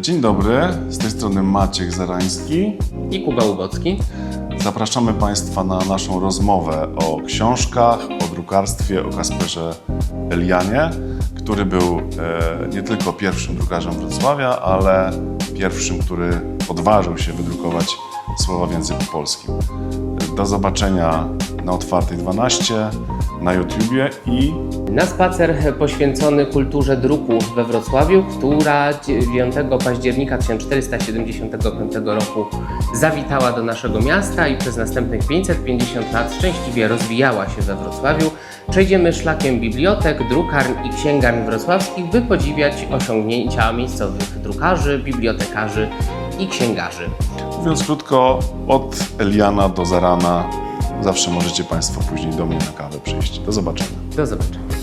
Dzień dobry, z tej strony Maciek Zarański. i Kuba Ubocki. Zapraszamy Państwa na naszą rozmowę o książkach, o drukarstwie, o Kasperze Elianie, który był e, nie tylko pierwszym drukarzem Wrocławia, ale pierwszym, który odważył się wydrukować słowa w języku polskim. Do zobaczenia na Otwartej 12, na YouTubie i Na spacer poświęcony kulturze druku we Wrocławiu, która 9 października 1475 roku zawitała do naszego miasta i przez następnych 550 lat szczęśliwie rozwijała się we Wrocławiu. Przejdziemy szlakiem bibliotek, drukarń i księgarni wrocławskich, by podziwiać osiągnięcia miejscowych drukarzy, bibliotekarzy i księgarzy. mówiąc krótko, od Eliana do Zarana zawsze możecie Państwo później do mnie na kawę przyjść. Do zobaczenia. Do zobaczenia.